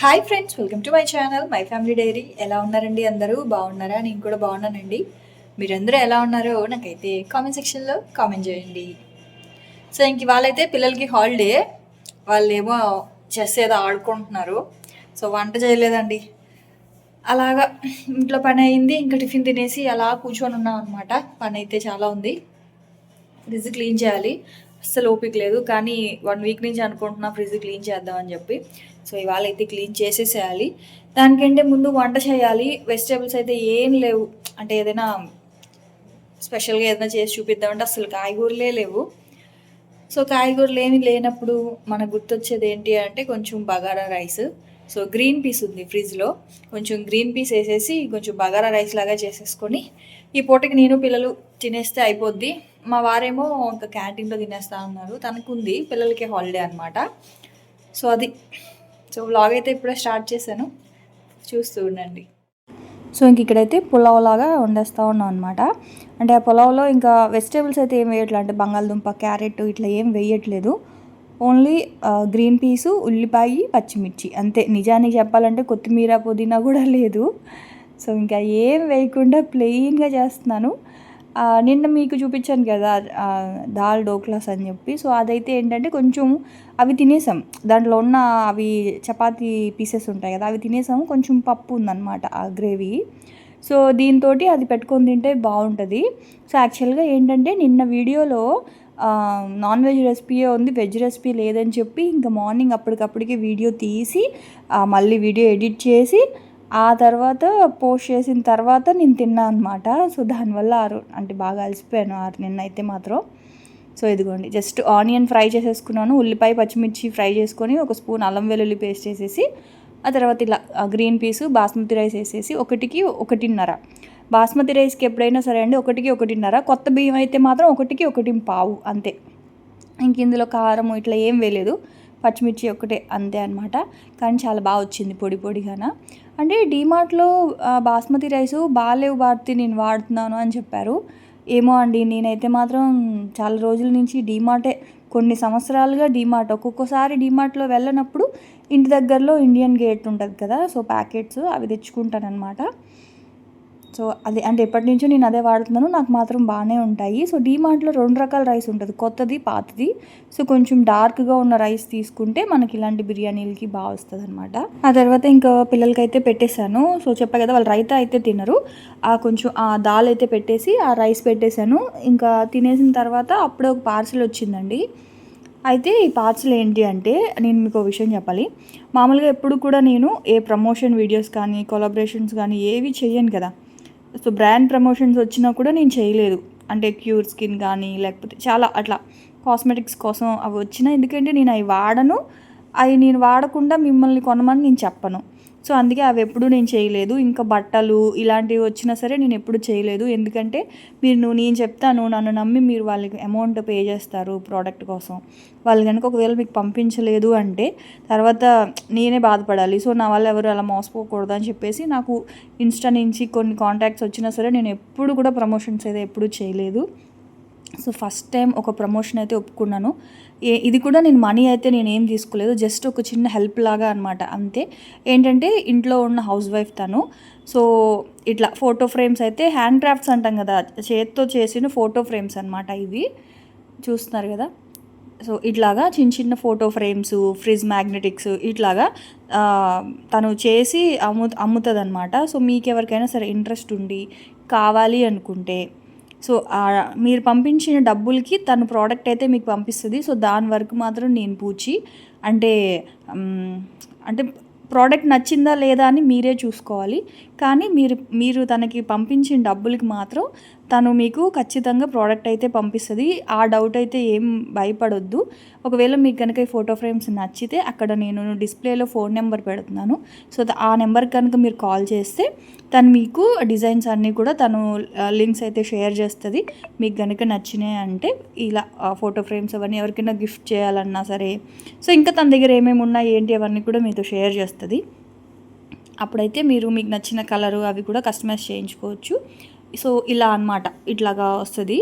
Hi friends welcome to my channel my family diary ఎలా ఉన్నారండి అందరూ? బాగున్నారా? నేను కూడా బాగున్నానండి. మీరందరూ ఎలా ఉన్నారో నాకైతే కామెంట్ సెక్షన్లో కామెంట్ చేయండి. సో ఇంక వాళ్ళైతే పిల్లలకి హాలిడే వాళ్ళు ఏమో చెస్ ఏదో ఆడుకుంటున్నారు. సో వంట చేయలేదండి. అలాగా ఇంట్లో పని అయింది ఇంకా టిఫిన్ తినేసి అలా కూర్చొని ఉన్నాం అనమాట పని అయితే చాలా ఉంది. ఫ్రిడ్జ్ క్లీన్ చేయాలి. అస్సలు ఓపిక లేదు. కానీ వన్ వీక్ నుంచి అనుకుంటున్నా ఫ్రిడ్జ్ క్లీన్ చేద్దామని చెప్పి. సో ఇవాళ అయితే క్లీన్ చేసేసేయాలి. దానికంటే ముందు వంట చేయాలి. వెజిటేబుల్స్ అయితే ఏం లేవు. అంటే ఏదైనా స్పెషల్గా ఏదైనా చేసి చూపిద్దామంటే అసలు కాయగూరలే లేవు. సో కాయగూరలు ఏమి లేనప్పుడు మనకు గుర్తొచ్చేది ఏంటి అంటే కొంచెం bagara rice. So green peas ఉంది ఫ్రిడ్జ్లో. కొంచెం గ్రీన్ పీస్ వేసేసి కొంచెం బగారా రైస్ లాగా చేసేసుకొని ఈ పూటకి నేను పిల్లలు తినేస్తే అయిపోద్ది. మా వారేమో ఇంకా క్యాంటీన్లో తినేస్తా ఉన్నారు తనకుంది పిల్లలకి హాలిడే అనమాట సో అది సో వ్లాగ్ అయితే ఇప్పుడే స్టార్ట్ చేశాను. చూస్తూ ఉండండి. సో ఇంక ఇక్కడైతే పులావ్ లాగా వండేస్తూ ఉన్నాం అనమాట అంటే ఆ పులావ్లో ఇంకా వెజిటేబుల్స్ అయితే ఏం వేయట్లేదు అంటే బంగాళదుంప క్యారెట్ ఇట్లా ఏం వేయట్లేదు. ఓన్లీ గ్రీన్ పీసు ఉల్లిపాయ పచ్చిమిర్చి. అంతే. నిజానికి చెప్పాలంటే కొత్తిమీర పుదీనా కూడా లేదు. సో ఇంకా ఏం వేయకుండా ప్లెయిన్గా చేస్తున్నాను. నిన్న మీకు చూపించాను కదా దాల్ డోక్లాస్ అని చెప్పి. సో అదైతే ఏంటంటే కొంచెం అవి తినేసాం. దాంట్లో ఉన్న అవి చపాతీ పీసెస్ ఉంటాయి కదా అవి తినేసాము కొంచెం పప్పు ఉందన్నమాట ఆ గ్రేవీ. సో దీంతో అది పెట్టుకొని తింటే బాగుంటుంది. సో యాక్చువల్గా ఏంటంటే నిన్న వీడియోలో నాన్ వెజ్ రెసిపీయే ఉంది వెజ్ రెసిపీ లేదని చెప్పి ఇంకా మార్నింగ్ అప్పటికప్పటికి వీడియో తీసి మళ్ళీ వీడియో ఎడిట్ చేసి ఆ తర్వాత పోస్ట్ చేసిన తర్వాత నేను తిన్నా అనమాట సో దానివల్ల ఆరు అంటే బాగా అలసిపోయాను ఆరు నిన్న అయితే మాత్రం. సో ఇదిగోండి జస్ట్ ఆనియన్ ఫ్రై చేసేసుకున్నాను. ఉల్లిపాయ పచ్చిమిర్చి ఫ్రై చేసుకొని ఒక స్పూన్ అల్లం వెల్లుల్లి పేస్ట్ వేసేసి ఆ తర్వాత ఇలా గ్రీన్ పీస్ బాస్మతి రైస్ వేసేసి ఒకటికి ఒకటిన్నర. బాస్మతి రైస్కి ఎప్పుడైనా సరే అండి ఒకటికి ఒకటిన్నర. కొత్త బియ్యం అయితే మాత్రం ఒకటికి ఒకటి పావు అంతే. ఇంక ఇందులో కారం ఇట్లా ఏం వేయలేదు. పచ్చిమిర్చి ఒకటే అంతే అనమాట కానీ చాలా బాగా వచ్చింది పొడి పొడిగాన. అంటే డీమార్ట్లో బాస్మతి రైసు బాగాలేవు భారతి నేను వాడుతున్నాను అని చెప్పారు. ఏమో అండి నేనైతే మాత్రం చాలా రోజుల నుంచి డీమార్టే కొన్ని సంవత్సరాలుగా డీమార్ట్ ఒక్కొక్కసారి డీమార్ట్లో వెళ్ళనప్పుడు ఇంటి దగ్గరలో ఇండియన్ గేట్ ఉంటుంది కదా సో ప్యాకెట్స్ అవి తెచ్చుకుంటానమాట సో అది అంటే ఎప్పటి నుంచో నేను అదే వాడుతున్నాను. నాకు మాత్రం బాగానే ఉంటాయి. సో డీమార్ట్లో రెండు రకాల రైస్ ఉంటుంది. కొత్తది పాతది. సో కొంచెం డార్క్గా ఉన్న రైస్ తీసుకుంటే మనకి ఇలాంటి బిర్యానీలకి బాగా వస్తుంది అనమాట ఆ తర్వాత ఇంకా పిల్లలకైతే పెట్టేశాను. సో చెప్పా కదా వాళ్ళు రైతా అయితే తినరు. ఆ కొంచెం ఆ దాల్ అయితే పెట్టేసి ఆ రైస్ పెట్టేశాను. ఇంకా తినేసిన తర్వాత అప్పుడే ఒక పార్సిల్ వచ్చిందండి. అయితే ఈ పార్సల్ ఏంటి అంటే నేను మీకు ఒక విషయం చెప్పాలి. మామూలుగా ఎప్పుడు కూడా నేను ఏ ప్రమోషన్ వీడియోస్ కానీ కొలాబరేషన్స్ కానీ ఏవి చేయను కదా. సో బ్రాండ్ ప్రమోషన్స్ వచ్చినా కూడా నేను చేయలేదు. అంటే క్యూర్ స్కిన్ కానీ లేకపోతే చాలా అట్లా కాస్మెటిక్స్ కోసం అవి వచ్చినా. ఎందుకంటే నేను అవి వాడను. అవి నేను వాడకుండా మిమ్మల్ని కొనమని నేను చెప్పను. సో అందుకే అవి ఎప్పుడు నేను చేయలేదు. ఇంకా బట్టలు ఇలాంటివి వచ్చినా సరే నేను ఎప్పుడు చేయలేదు. ఎందుకంటే మీరు నువ్వు నేను చెప్తాను నన్ను నమ్మి మీరు వాళ్ళకి అమౌంట్ పే చేస్తారు ప్రోడక్ట్ కోసం. వాళ్ళు కనుక ఒకవేళ మీకు పంపించలేదు అంటే తర్వాత నేనే బాధపడాలి. సో నా వల్ల ఎవరు అలా మోసపోకూడదు అని చెప్పేసి నాకు ఇన్స్టా నుంచి కొన్ని కాంటాక్ట్స్ వచ్చినా సరే నేను ఎప్పుడు కూడా ప్రమోషన్స్ అయితే ఎప్పుడు చేయలేదు. సో ఫస్ట్ టైం ఒక ప్రమోషన్ అయితే ఒప్పుకున్నాను. ఏ ఇది కూడా నేను మనీ అయితే నేను ఏం తీసుకోలేదు. జస్ట్ ఒక చిన్న హెల్ప్ లాగా అనమాట అంతే. ఏంటంటే ఇంట్లో ఉన్న హౌస్ వైఫ్ తను. సో ఇట్లా ఫోటో ఫ్రేమ్స్ అయితే హ్యాండ్ క్రాఫ్ట్స్ అంటాం కదా. చేత్తో చేసిన ఫోటో ఫ్రేమ్స్ అనమాట ఇవి. చూస్తున్నారు కదా? సో ఇట్లాగా చిన్న చిన్న ఫోటో ఫ్రేమ్స్ ఫ్రిజ్ మ్యాగ్నెటిక్స్ ఇట్లాగా తను చేసి అమ్ము అమ్ముతుంది అనమాట సో మీకు ఎవరికైనా సరే ఇంట్రెస్ట్ ఉండి కావాలి అనుకుంటే సో మీరు పంపించిన డబ్బులకి తను ప్రోడక్ట్ అయితే మీకు పంపిస్తుంది. సో దాని వరకు మాత్రం నేను పూచి అంటే అంటే ప్రోడక్ట్ నచ్చిందా లేదా అని మీరే చూసుకోవాలి. కానీ మీరు మీరు తనకి పంపించిన డబ్బులకి మాత్రం తను మీకు ఖచ్చితంగా ప్రోడక్ట్ అయితే పంపిస్తుంది. ఆ డౌట్ అయితే ఏం భయపడొద్దు. ఒకవేళ మీకు కనుక ఈ ఫోటో ఫ్రేమ్స్ నచ్చితే అక్కడ నేను డిస్ప్లేలో ఫోన్ నెంబర్ పెడుతున్నాను. సో ఆ నెంబర్ కనుక మీరు కాల్ చేస్తే తను మీకు డిజైన్స్ అన్నీ కూడా తను లింక్స్ అయితే షేర్ చేస్తుంది. మీకు కనుక నచ్చినాయి అంటే ఇలా ఫోటో ఫ్రేమ్స్ అవన్నీ ఎవరికైనా గిఫ్ట్ చేయాలన్నా సరే. సో ఇంకా తన దగ్గర ఏమేమి ఉన్నాయి ఏంటి అవన్నీ కూడా మీతో షేర్ చేస్తుంది. అప్పుడైతే మీరు మీకు నచ్చిన కలరు అవి కూడా కస్టమైజ్ చేయించుకోవచ్చు. సో ఇలా అన్నమాట. ఇట్లాగా వస్తుంది.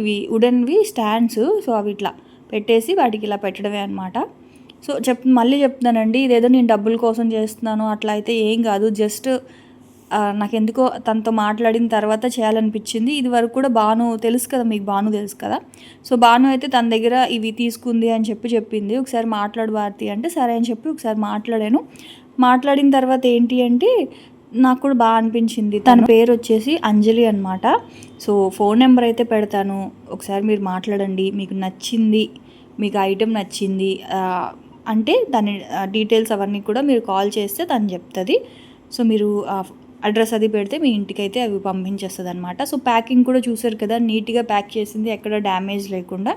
ఇవి వుడెన్వి స్టాండ్స్. సో అవి ఇట్లా పెట్టేసి వాటికి ఇలా పెట్టడమే అనమాట సో చెప్ మళ్ళీ చెప్తున్నానండి. ఇదేదో నేను డబ్బుల కోసం చేస్తున్నాను. అట్లా అయితే ఏం కాదు. జస్ట్ నాకు ఎందుకో తనతో మాట్లాడిన తర్వాత చేయాలనిపించింది. ఇది వరకు కూడా బాను తెలుసు కదా మీకు బాను తెలుసు కదా. సో బాను అయితే తన దగ్గర ఇవి తీసుకుంది అని చెప్పి చెప్పింది. ఒకసారి మాట్లాడు భారతి అంటే సరే అని చెప్పి ఒకసారి మాట్లాడాను. మాట్లాడిన తర్వాత ఏంటి అంటే నాకు కూడా బాగా అనిపించింది. తన పేరు వచ్చేసి అంజలి అనమాట సో ఫోన్ నెంబర్ అయితే పెడతాను. ఒకసారి మీరు మాట్లాడండి. మీకు నచ్చింది మీకు ఐటెం నచ్చింది అంటే దాని డీటెయిల్స్ అవన్నీ కూడా మీరు కాల్ చేస్తే తను చెప్తుంది. సో మీరు అడ్రస్ అది పెడితే మీ ఇంటికి అయితే అవి పంపించేస్తుంది అనమాట సో ప్యాకింగ్ కూడా చూసారు కదా నీట్గా ప్యాక్ చేసింది ఎక్కడ డ్యామేజ్ లేకుండా.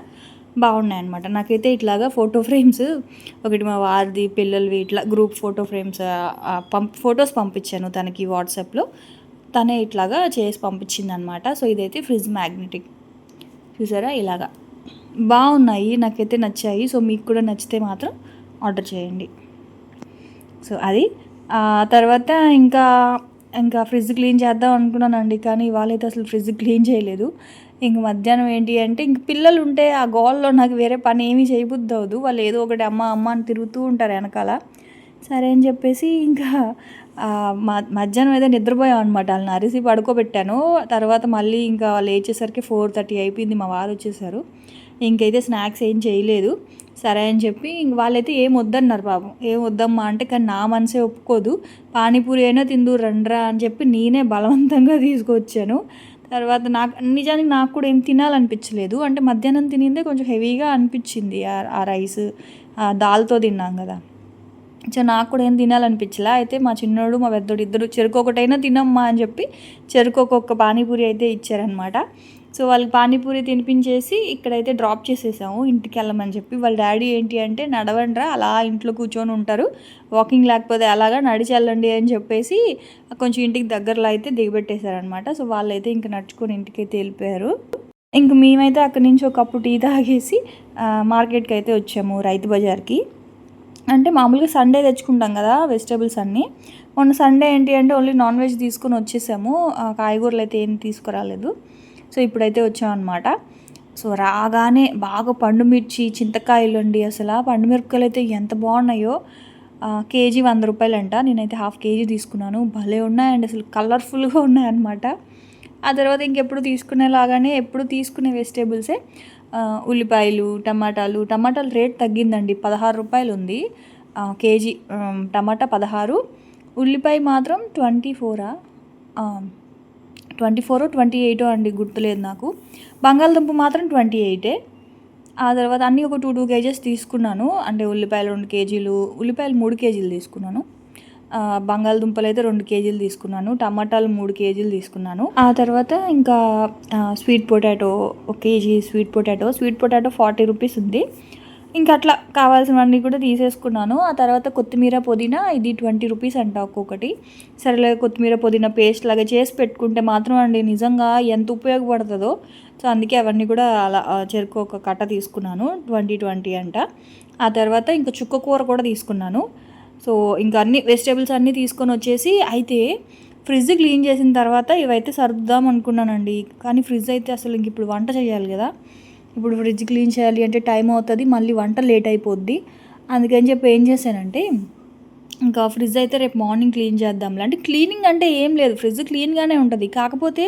బాగున్నాయి అనమాట నాకైతే ఇట్లాగా ఫోటో ఫ్రేమ్స్ ఒకటి మా వారిది పిల్లలవి ఇట్లా గ్రూప్ ఫోటో ఫ్రేమ్స్ పంప్ ఫొటోస్ పంపించాను తనకి వాట్సాప్లో. తనే ఇట్లాగా చేసి పంపించింది అనమాట సో ఇదైతే ఫ్రిడ్జ్ మ్యాగ్నెటిక్. చూసారా? ఇలాగా. బాగున్నాయి నాకైతే నచ్చాయి. సో మీకు కూడా నచ్చితే మాత్రం ఆర్డర్ చేయండి. సో అది. తర్వాత ఇంకా ఇంకా ఫ్రిడ్జ్ క్లీన్ చేద్దాం అనుకున్నానండి. కానీ ఇవాళ అయితే అసలు ఫ్రిడ్జ్ క్లీన్ చేయలేదు. ఇంక మధ్యాహ్నం ఏంటి అంటే ఇంక పిల్లలు ఉంటే ఆ గోల్లో నాకు వేరే పని ఏమీ చేయబుద్ది అవ్వదు వాళ్ళు ఏదో ఒకటి అమ్మ అమ్మ అని తిరుగుతూ ఉంటారు వెనకాల. సరే అని చెప్పేసి ఇంకా మ- మధ్యాహ్నం అయితే నిద్రపోయాం అనమాట వాళ్ళని అరిసి పడుకోబెట్టాను. తర్వాత మళ్ళీ ఇంకా వాళ్ళు లేచేసరికి ఫోర్ థర్టీ అయిపోయింది. మా వారు వచ్చేసారు. ఇంకైతే స్నాక్స్ ఏం చేయలేదు. సరే అని చెప్పి ఇంక వాళ్ళైతే ఏం వద్దన్నారు పాపం. ఏం వద్దమ్మా అంటే కానీ నా మనసే ఒప్పుకోదు. పానీపూరి అయినా తిందు రండ్రా అని చెప్పి నేనే బలవంతంగా తీసుకొచ్చాను. తర్వాత నాకు నిజానికి నాకు కూడా ఏం తినాలనిపించలేదు. అంటే మధ్యాహ్నం తినిందే కొంచెం హెవీగా అనిపించింది ఆ- ఆ రైస్ ఆ దాల్తో తిన్నాం కదా. సో నాకు కూడా ఏం తినాలనిపించలే. అయితే మా చిన్నోడు మా పెద్దోడు ఇద్దరు చెరుకు ఒకటైనా తినమ్మా అని చెప్పి చెరుకు ఒక్కొక్క పానీపూరి అయితే ఇచ్చారనమాట సో వాళ్ళకి పానీపూరి తినిపించేసి ఇక్కడైతే డ్రాప్ చేసేసాము ఇంటికి వెళ్ళమని చెప్పి. వాళ్ళ డాడీ ఏంటి అంటే నడవండ్రా అలా ఇంట్లో కూర్చొని ఉంటారు. వాకింగ్ లేకపోతే అలాగా నడిచి వెళ్ళండి అని చెప్పేసి కొంచెం ఇంటికి దగ్గరలో అయితే దిగబెట్టేశారనమాట సో వాళ్ళైతే ఇంక నడుచుకొని ఇంటికైతే వెళ్ళిపోయారు. ఇంక మేమైతే అక్కడి నుంచి ఒక కప్పు టీ తాగేసి మార్కెట్కి అయితే వచ్చాము రైతు బజార్కి. అంటే మామూలుగా సండే తెచ్చుకుంటాం కదా వెజిటేబుల్స్ అన్నీ. మొన్న సండే ఏంటి అంటే ఓన్లీ నాన్ వెజ్ తీసుకొని వచ్చేసాము. కాయగూరలు అయితే ఏం తీసుకురాలేదు. సో ఇప్పుడైతే వచ్చామన్నమాట. సో రాగానే బాగా పండు మిర్చి చింతకాయలు అండి అసలు. ఆ పండు మిరపకాయలు అయితే ఎంత బాగున్నాయో. కేజీ వంద రూపాయలంట. నేనైతే హాఫ్ కేజీ తీసుకున్నాను. భలే ఉన్నాయండి అసలు. కలర్ఫుల్గా ఉన్నాయన్నమాట. ఆ తర్వాత ఇంకెప్పుడు తీసుకునేలాగానే ఎప్పుడు తీసుకునే వెజిటేబుల్సే. ఉల్లిపాయలు టమాటాలు. టమాటాలు రేట్ తగ్గిందండి. పదహారు రూపాయలు ఉంది. కేజీ టమాటా పదహారు. ఉల్లిపాయ మాత్రం ట్వంటీ ఫోరా? ట్వంటీ ఫోర్ ట్వంటీ ఎయిటో అండి గుర్తులేదు నాకు. బంగాళదుంప మాత్రం ట్వంటీ ఎయిటే. ఆ తర్వాత అన్నీ ఒక టూ టూ కేజెస్ తీసుకున్నాను. అంటే ఉల్లిపాయలు రెండు కేజీలు ఉల్లిపాయలు మూడు కేజీలు తీసుకున్నాను. బంగాళదుంపలు అయితే రెండు కేజీలు తీసుకున్నాను. టమాటాలు మూడు కేజీలు తీసుకున్నాను. ఆ తర్వాత ఇంకా స్వీట్ పొటాటో ఒక KG sweet potato. Sweet potato forty rupees ఉంది. ఇంకా అట్లా కావాల్సినవన్నీ కూడా తీసేసుకున్నాను. ఆ తర్వాత కొత్తిమీర పుదీనా ఇది ట్వంటీ రూపీస్ అంట ఒక్కొక్కటి. సరేలే కొత్తిమీర పుదీనా పేస్ట్ లాగా చేసి పెట్టుకుంటే మాత్రం అండి నిజంగా ఎంత ఉపయోగపడుతుందో. సో అందుకే అవన్నీ కూడా అలా చెరుకు ఒక కట్ట తీసుకున్నాను ట్వంటీ ట్వంటీ అంట. ఆ తర్వాత ఇంకా చుక్క కూర కూడా తీసుకున్నాను. సో ఇంకా అన్ని వెజిటేబుల్స్ అన్నీ తీసుకొని వచ్చేసి అయితే ఫ్రిడ్జ్ క్లీన్ చేసిన తర్వాత ఇవైతే సర్దుదాం అనుకున్నానండి. కానీ ఫ్రిడ్జ్ అయితే అసలు ఇంక ఇప్పుడు వంట చేయాలి కదా. ఇప్పుడు ఫ్రిడ్జ్ క్లీన్ చేయాలి అంటే టైం అవుతుంది మళ్ళీ వంట లేట్ అయిపోద్ది. అందుకని చెప్పి ఏం చేశానంటే ఇంకా ఫ్రిడ్జ్ అయితే రేపు మార్నింగ్ క్లీన్ చేద్దాంలే. అంటే క్లీనింగ్ అంటే ఏం లేదు ఫ్రిడ్జ్ క్లీన్గానే ఉంటుంది. కాకపోతే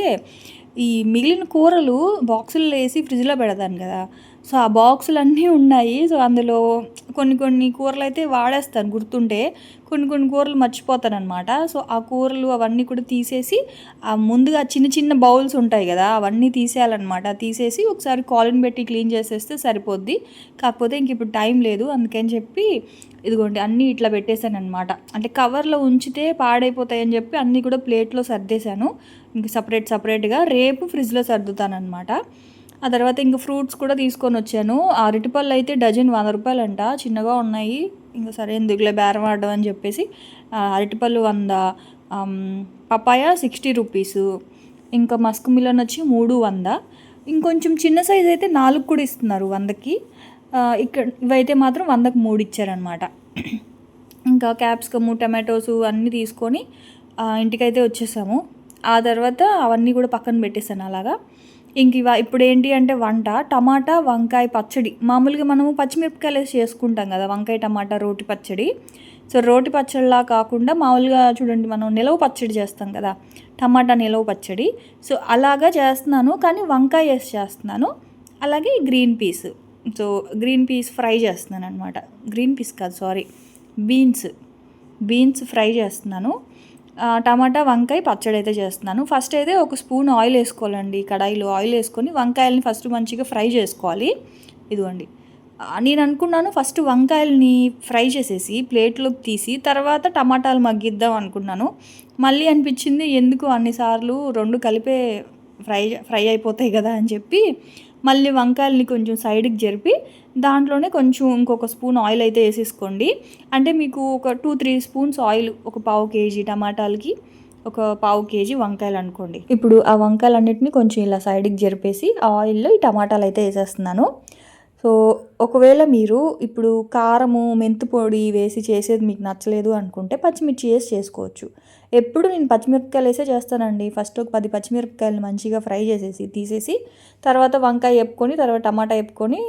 ఈ మిగిలిన కూరలు బాక్సుల్లో వేసి ఫ్రిడ్జ్లో పెడతాను కదా. సో ఆ బాక్సులు అన్నీ ఉన్నాయి. సో అందులో కొన్ని కొన్ని కూరలు అయితే వాడేస్తాను గుర్తుంటే. కొన్ని కొన్ని కూరలు మర్చిపోతాను అనమాట సో ఆ కూరలు అవన్నీ కూడా తీసేసి ఆ ముందుగా చిన్న చిన్న బౌల్స్ ఉంటాయి కదా అవన్నీ తీసేయాలన్నమాట. తీసేసి ఒకసారి కాలిన్ పెట్టి క్లీన్ చేసేస్తే సరిపోద్ది. కాకపోతే ఇంక ఇప్పుడు టైం లేదు. అందుకని చెప్పి ఇదిగోండి అన్నీ ఇట్లా పెట్టేశాను అనమాట అంటే కవర్లో ఉంచితే పాడైపోతాయని చెప్పి అన్నీ కూడా ప్లేట్లో సర్దేశాను. ఇంక సపరేట్ సపరేట్గా రేపు ఫ్రిడ్జ్లో సర్దుతానమాట ఆ తర్వాత ఇంకా ఫ్రూట్స్ కూడా తీసుకొని వచ్చాను. ఆ అరటిపళ్ళు అయితే డజన్ వంద రూపాయలు అంట చిన్నగా ఉన్నాయి. ఇంకా సరే ఎందుకులే బేరం ఆడడం అని చెప్పేసి అరటిపళ్ళు వంద పపాయ సిక్స్టీ రూపీస్. ఇంకా మస్క్ మిలన్ వచ్చి మూడు వంద. ఇంకొంచెం చిన్న సైజ్ అయితే నాలుగు కూడా ఇస్తున్నారు వందకి. ఇక్కడ ఇవైతే మాత్రం వందకు మూడు ఇచ్చారనమాట ఇంకా క్యాప్సికము టమాటోస్ అన్నీ తీసుకొని ఇంటికైతే వచ్చేసాము. ఆ తర్వాత అవన్నీ కూడా పక్కన పెట్టేసాను అలాగా. ఇంక ఇవ ఇప్పుడు ఏంటి అంటే వంట టమాటా వంకాయ పచ్చడి. మామూలుగా మనము పచ్చిమిరపకాయలు వేసి చేసుకుంటాం కదా వంకాయ టమాటా రోటి పచ్చడి. సో రోటి పచ్చడిలా కాకుండా మామూలుగా చూడండి మనం నిలవ పచ్చడి చేస్తాం కదా టమాటా నిలవ పచ్చడి. సో అలాగా చేస్తున్నాను కానీ వంకాయ వేసి చేస్తున్నాను. అలాగే green peas. So green peas fry చేస్తున్నాను అనమాట గ్రీన్ పీస్ కాదు సారీ. బీన్స్. బీన్స్ ఫ్రై చేస్తున్నాను. టమాటా వంకాయ పచ్చడి అయితే చేస్తున్నాను. ఫస్ట్ అయితే ఒక స్పూన్ ఆయిల్ వేసుకోవాలండి. కడాయిలో ఆయిల్ వేసుకొని వంకాయలని ఫస్ట్ మంచిగా ఫ్రై చేసుకోవాలి. ఇదిగోండి. నేను అనుకున్నాను ఫస్ట్ వంకాయలని ఫ్రై చేసేసి ప్లేట్లోకి తీసి తర్వాత టమాటాలు మగ్గిద్దాం అనుకున్నాను. మళ్ళీ అనిపించింది ఎందుకు అన్నిసార్లు రెండు కలిపే ఫ్రై ఫ్రై అయిపోతాయి కదా అని చెప్పి మళ్ళీ వంకాయలని కొంచెం సైడ్కి జరిపి దాంట్లోనే కొంచెం ఇంకొక స్పూన్ ఆయిల్ అయితే వేసేసుకోండి. అంటే మీకు ఒక టూ త్రీ స్పూన్స్ ఆయిల్ ఒక పావు కేజీ టమాటాలకి ఒక పావు కేజీ వంకాయలు అనుకోండి. ఇప్పుడు ఆ వంకాయలన్నిటిని కొంచెం ఇలా సైడ్కి జరిపేసి ఆ ఆయిల్లో ఈ టమాటాలు అయితే వేసేస్తున్నాను. సో ఒకవేళ మీరు ఇప్పుడు కారము మెంతు పొడి వేసి చేసేది మీకు నచ్చలేదు అనుకుంటే పచ్చిమిర్చి వేసి చేసుకోవచ్చు. ఎప్పుడు నేను పచ్చిమిరపకాయలు వేసే చేస్తానండి. ఫస్ట్ ఒక పది పచ్చిమిరపకాయలు మంచిగా ఫ్రై చేసేసి తీసేసి తర్వాత వంకాయ వేపుకొని తర్వాత టమాటా వేపుకొని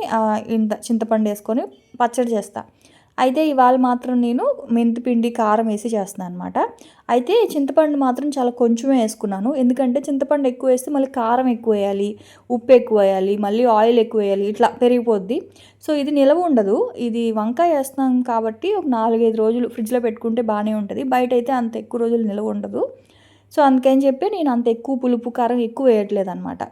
ఇంత చింతపండు వేసుకొని పచ్చడి చేస్తాను అయితే ఇవాళ మాత్రం నేను మెంతిపిండి కారం వేసి చేస్తున్నాను అనమాట అయితే చింతపండు మాత్రం చాలా కొంచెమే వేసుకున్నాను. ఎందుకంటే చింతపండు ఎక్కువ వేస్తే మళ్ళీ కారం ఎక్కువ వేయాలి ఉప్పు ఎక్కువ వేయాలి మళ్ళీ ఆయిల్ ఎక్కువ వేయాలి ఇట్లా పెరిగిపోద్ది. సో ఇది నిలవ ఉండదు. ఇది వంకాయ వేస్తున్నాం కాబట్టి ఒక నాలుగైదు రోజులు ఫ్రిడ్జ్లో పెట్టుకుంటే బాగానే ఉంటుంది. బయట అయితే అంత ఎక్కువ రోజులు నిలవ ఉండదు. సో అందుకని చెప్పి నేను అంత ఎక్కువ పులుపు కారం ఎక్కువ వేయట్లేదు అనమాట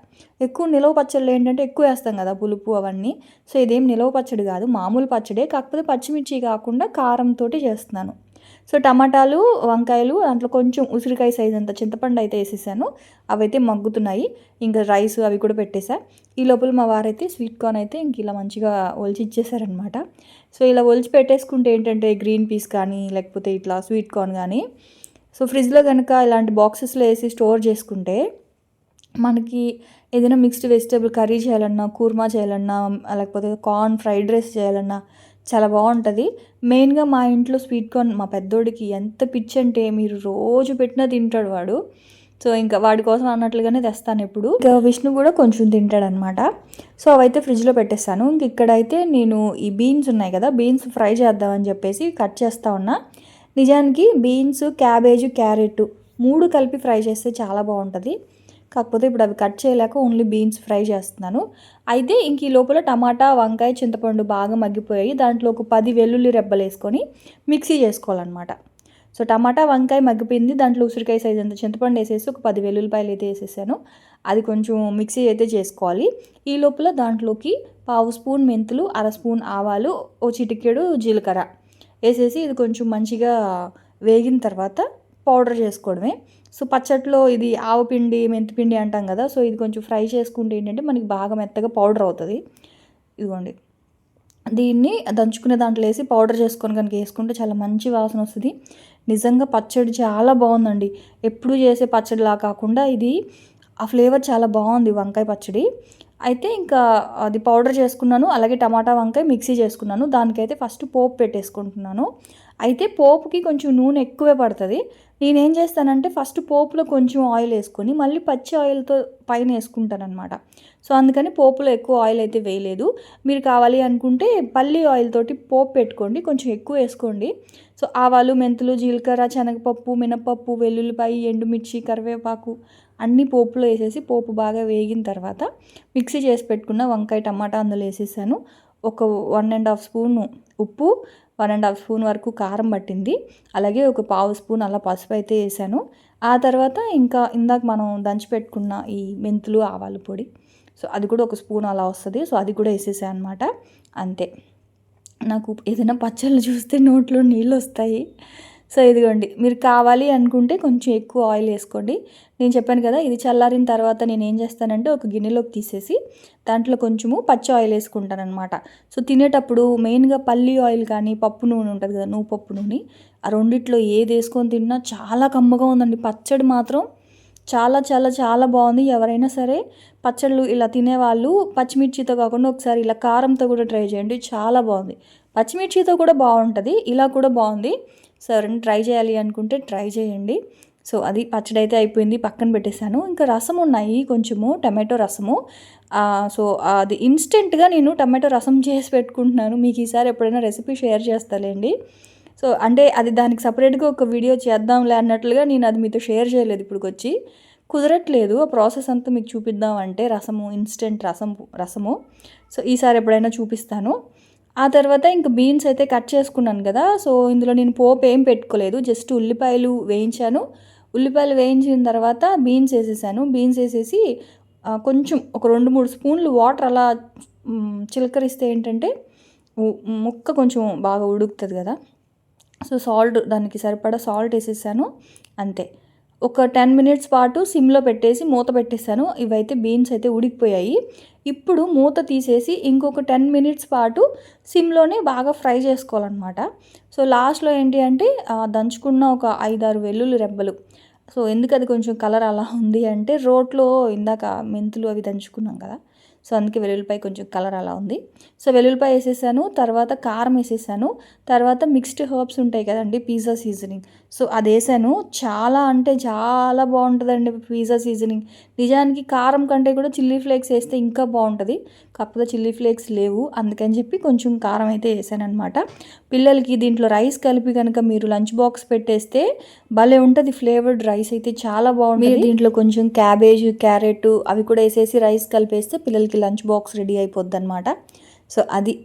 ఎక్కువ నిలవ పచ్చళ్ళు ఏంటంటే ఎక్కువ వేస్తాం కదా పులుపు అవన్నీ. సో ఇదేం నిలవ పచ్చడి కాదు మామూలు పచ్చడే. కాకపోతే పచ్చిమిర్చి కాకుండా కారంతో చేస్తున్నాను. సో టమాటాలు వంకాయలు దాంట్లో కొంచెం ఉసిరికాయ సైజ్ అంత చింతపండు అయితే వేసేసాను. అవైతే మగ్గుతున్నాయి. ఇంకా రైస్ అవి కూడా పెట్టేసా. ఈ లోపల మా వారైతే స్వీట్ కార్న్ అయితే ఇంక ఇలా మంచిగా ఒలిచి ఇచ్చేసారనమాట సో ఇలా ఒలిచి పెట్టేసుకుంటే ఏంటంటే గ్రీన్ పీస్ కానీ లేకపోతే ఇట్లా స్వీట్ కార్న్ కానీ సో ఫ్రిడ్జ్లో కనుక ఇలాంటి బాక్సెస్లో వేసి స్టోర్ చేసుకుంటే మనకి ఏదైనా మిక్స్డ్ వెజిటేబుల్ కర్రీ చేయాలన్నా కూర్మా చేయాలన్నా లేకపోతే కార్న్ ఫ్రైడ్ రైస్ చేయాలన్నా చాలా బాగుంటుంది. మెయిన్గా మా ఇంట్లో స్వీట్ కార్న్ మా పెద్దోడికి ఎంత పిచ్చి అంటే మీరు రోజు పెట్టినా తింటాడు వాడు. సో ఇంకా వాడి కోసం అన్నట్లుగానే తెస్తాను ఎప్పుడు. ఇంకా విష్ణు కూడా కొంచెం తింటాడు అనమాట సో అవైతే ఫ్రిడ్జ్లో పెట్టేస్తాను. ఇంక ఇక్కడైతే నేను ఈ బీన్స్ ఉన్నాయి కదా బీన్స్ ఫ్రై చేద్దామని చెప్పేసి కట్ చేస్తా ఉన్నా. నిజానికి బీన్స్ క్యాబేజ్ క్యారెట్ మూడు కలిపి ఫ్రై చేస్తే చాలా బాగుంటుంది. కాకపోతే ఇప్పుడు అవి కట్ చేయలేక ఓన్లీ బీన్స్ ఫ్రై చేస్తున్నాను. అయితే ఇంక ఈ లోపల టమాటా వంకాయ చింతపండు బాగా మగ్గిపోయాయి. దాంట్లో ఒక పది వెల్లుల్లి రెబ్బలు వేసుకొని మిక్సీ చేసుకోవాలన్నమాట. సో టమాటా వంకాయ మగ్గిపోయింది. దాంట్లో ఉసిరికాయ సైజ్ అంత చింతపండు వేసేసి ఒక పది వెల్లుల్లిపాయలు అయితే వేసేసాను. అది కొంచెం మిక్సీ అయితే చేసుకోవాలి. ఈ లోపల దాంట్లోకి పావు స్పూన్ మెంతులు అర స్పూన్ ఆవాలు ఓ చిటికెడు జీలకర్ర వేసేసి ఇది కొంచెం మంచిగా వేగిన తర్వాత పౌడర్ చేసుకోవడమే. సో పచ్చట్లో ఇది ఆవపిండి మెంతిపిండి అంటాం కదా సో ఇది కొంచెం ఫ్రై చేసుకుంటే ఏంటంటే మనకి బాగా మెత్తగా పౌడర్ అవుతుంది. ఇదిగోండి. దీన్ని దంచుకునే దాంట్లో వేసి పౌడర్ చేసుకొని కనుక వేసుకుంటే చాలా మంచి వాసన వస్తుంది. నిజంగా పచ్చడి చాలా బాగుందండి. ఎప్పుడు చేసే పచ్చడిలా కాకుండా ఇది ఆ ఫ్లేవర్ చాలా బాగుంది వంకాయ పచ్చడి. అయితే ఇంకా అది పౌడర్ చేసుకున్నాను అలాగే టమాటా వంకాయ మిక్సీ చేసుకున్నాను. దానికైతే ఫస్ట్ పోపు పెట్టేసుకుంటున్నాను. అయితే పోపుకి కొంచెం నూనె ఎక్కువే పడుతుంది. నేనేం చేస్తానంటే ఫస్ట్ పోపులో కొంచెం ఆయిల్ వేసుకొని మళ్ళీ పచ్చి ఆయిల్తో పైన వేసుకుంటాను అనమాట సో అందుకని పోపులో ఎక్కువ ఆయిల్ అయితే వేయలేదు. మీరు కావాలి అనుకుంటే పల్లి ఆయిల్ తోటి పోపు పెట్టుకోండి కొంచెం ఎక్కువ వేసుకోండి. సో ఆవాలు మెంతులు జీలకర్ర శనగపప్పు మినపప్పు వెల్లుల్లిపాయ ఎండుమిర్చి కరివేపాకు అన్ని పోపులో వేసేసి పోపు బాగా వేగిన తర్వాత మిక్సీ చేసి పెట్టుకున్న వంకాయ టమాటా అందులో వేసేసాను. ఒక వన్ అండ్ హాఫ్ స్పూన్ ఉప్పు వన్ అండ్ హాఫ్ స్పూన్ వరకు కారం పట్టింది. అలాగే ఒక పావు స్పూన్ అలా పసుపు అయితే వేసాను. ఆ తర్వాత ఇంకా ఇందాక మనం దంచి పెట్టుకున్న ఈ మెంతులు ఆవాల పొడి. సో అది కూడా ఒక స్పూన్ అలా వస్తుంది. సో అది కూడా వేసేసాను అనమాట అంతే. నాకు ఏదైనా పచ్చళ్ళు చూస్తే నోట్లో నీళ్ళు వస్తాయి. సో ఇదిగోండి మీరు కావాలి అనుకుంటే కొంచెం ఎక్కువ ఆయిల్ వేసుకోండి. నేను చెప్పాను కదా ఇది చల్లారిన తర్వాత నేను ఏం చేస్తానంటే ఒక గిన్నెలోకి తీసేసి దాంట్లో కొంచెము పచ్చి ఆయిల్ వేసుకుంటాను అనమాట సో తినేటప్పుడు మెయిన్గా పల్లి ఆయిల్ కానీ పప్పు నూనె ఉంటుంది కదా నువ్వు పప్పు నూనె ఆ రెండిట్లో ఏది వేసుకొని తిన్నా చాలా కమ్మగా ఉందండి. పచ్చడి మాత్రం చాలా చాలా చాలా బాగుంది. ఎవరైనా సరే పచ్చళ్ళు ఇలా తినేవాళ్ళు పచ్చిమిర్చితో కాకుండా ఒకసారి ఇలా కారంతో కూడా ట్రై చేయండి చాలా బాగుంది. పచ్చిమిర్చితో కూడా బాగుంటుంది ఇలా కూడా బాగుంది. సో ఎవరైనా ట్రై చేయాలి అనుకుంటే ట్రై చేయండి. సో అది పచ్చడి అయితే అయిపోయింది. పక్కన పెట్టేశాను. ఇంకా రసం ఉన్నాయి. కొంచెము టమాటో రసము. సో అది ఇన్స్టెంట్గా నేను టమాటో రసం చేసి పెట్టుకుంటున్నాను. మీకు ఈసారి ఎప్పుడైనా రెసిపీ షేర్ చేస్తాలేండి. సో అంటే అది దానికి సపరేట్గా ఒక వీడియో చేద్దాంలే అన్నట్లుగా నేను అది మీతో షేర్ చేయలేదు ఇప్పుడు వచ్చి కుదరట్లేదు. ఆ ప్రాసెస్ అంతా మీకు చూపిద్దాం అంటే రసము ఇన్స్టెంట్ రసం రసము. సో ఈసారి ఎప్పుడైనా చూపిస్తాను. ఆ తర్వాత ఇంక బీన్స్ అయితే కట్ చేసుకున్నాను కదా సో ఇందులో నేను పోపు ఏం పెట్టుకోలేదు జస్ట్ ఉల్లిపాయలు వేయించాను. ఉల్లిపాయలు వేయించిన తర్వాత బీన్స్ వేసేసాను. బీన్స్ వేసేసి కొంచెం ఒక రెండు మూడు స్పూన్లు వాటర్ అలా చిలకరిస్తే ఏంటంటే ముక్క కొంచెం బాగా ఉడుకుతుంది కదా. సో సాల్ట్ దానికి సరిపడా సాల్ట్ వేసేసాను. అంతే. ఒక టెన్ మినిట్స్ పాటు సిమ్లో పెట్టేసి మూత పెట్టేసాను ఇవైతే బీన్స్ అయితే ఉడికిపోయాయి. ఇప్పుడు మూత తీసేసి ఇంకొక టెన్ మినిట్స్ పాటు సిమ్లోనే బాగా ఫ్రై చేసుకోవాలన్నమాట. సో లాస్ట్లో ఏంటి అంటే దంచుకున్న ఒక ఐదారు వెల్లుల్లి రెబ్బలు. సో ఎందుకు అది కొంచెం కలర్ అలా ఉంది అంటే రోట్లో ఇందాక మెంతులు అవి దంచుకున్నాం కదా సో అందుకే వెల్లుల్లిపాయ కొంచెం కలర్ అలా ఉంది. సో వెల్లుల్లిపాయ వేసేసాను తర్వాత కారం వేసేసాను తర్వాత మిక్స్డ్ హర్బ్స్ ఉంటాయి కదండి పిజ్జా సీజనింగ్ సో అది వేసాను. చాలా అంటే చాలా బాగుంటుందండి పిజ్జా సీజనింగ్ నిజానికి కారం కంటే కూడా చిల్లీ ఫ్లేక్స్ వేస్తే ఇంకా బాగుంటుంది. కాకపోతే చిల్లీ ఫ్లేక్స్ లేవు. అందుకని చెప్పి కొంచెం కారం అయితే వేసాను అనమాట పిల్లలకి దీంట్లో రైస్ కలిపి కనుక మీరు లంచ్ బాక్స్ పెట్టేస్తే భలే ఉంటుంది ఫ్లేవర్డ్ రైస్ అయితే చాలా బాగుంటుంది. దీంట్లో కొంచెం క్యాబేజ్ క్యారెట్ అవి కూడా వేసేసి రైస్ కలిపేస్తే పిల్లలకి లంచ్ బాక్స్ రెడీ అయిపోద్ది అనమాట సో అది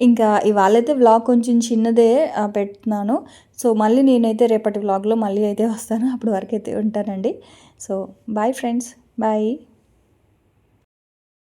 ఇంకా ఇవాళైతే వ్లాగ్ కొంచెం చిన్నదే పెడుతున్నాను. సో మళ్ళీ నేనైతే రేపటి వ్లాగ్లో మళ్ళీ అయితే వస్తాను. అప్పటి వరకు అయితే ఉంటానండి. So bye friends bye